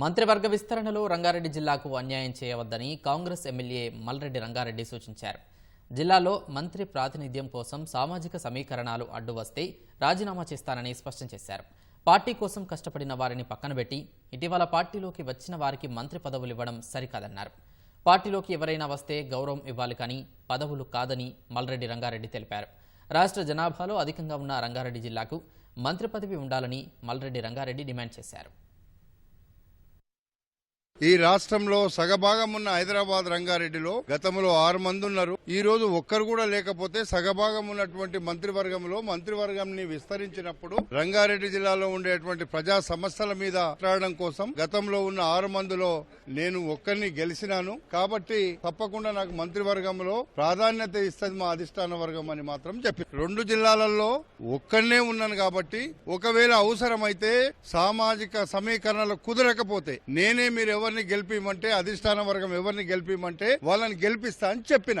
మంత్రివర్గ విస్తరణలో రంగారెడ్డి జిల్లాకు అన్యాయం చేయవద్దని కాంగ్రెస్ ఎమ్మెల్యే మల్రెడ్డి రంగారెడ్డి సూచించారు. జిల్లాలో మంత్రి ప్రాతినిధ్యం కోసం సామాజిక సమీకరణాలు అడ్డు వస్తే రాజీనామా చేస్తానని స్పష్టం చేశారు. పార్టీ కోసం కష్టపడిన వారిని పక్కనబెట్టి ఇటీవల పార్టీలోకి వచ్చిన వారికి మంత్రి పదవులు ఇవ్వడం సరికాదన్నారు. పార్టీలోకి ఎవరైనా వస్తే గౌరవం ఇవ్వాలి కానీ పదవులు కాదని మల్రెడ్డి రంగారెడ్డి తెలిపారు. రాష్ట్ర జనాభాలో అధికంగా ఉన్న రంగారెడ్డి జిల్లాకు మంత్రి పదవి ఉండాలని మల్రెడ్డి రంగారెడ్డి డిమాండ్ చేశారు. ఈ రాష్ట్రంలో సగభాగం ఉన్న హైదరాబాద్ రంగారెడ్డిలో గతంలో ఆరు మంది ఉన్నారు. ఈ రోజు ఒక్కరు కూడా లేకపోతే సగభాగం ఉన్నటువంటి మంత్రివర్గంలో మంత్రివర్గంని విస్తరించినప్పుడు రంగారెడ్డి జిల్లాలో ఉండేటువంటి ప్రజా సమస్యల మీద మాట్లాడడం కోసం గతంలో ఉన్న ఆరు మందిలో నేను ఒక్కరిని గెలిచినాను. కాబట్టి తప్పకుండా నాకు మంత్రివర్గంలో ప్రాధాన్యత ఇస్తుంది మా అధిష్టాన వర్గం అని మాత్రం చెప్పి రెండు జిల్లాలలో ఒక్కడనే ఉన్నాను కాబట్టి ఒకవేళ అవసరమైతే సామాజిక సమీకరణలు కుదరకపోతే నేనే మీరు ఎవరిని గెలిపిమంటే అధిష్టాన వర్గం ఎవరిని గెలిపిమంటే వాళ్ళని గెలిపిస్తా అని చెప్పిన.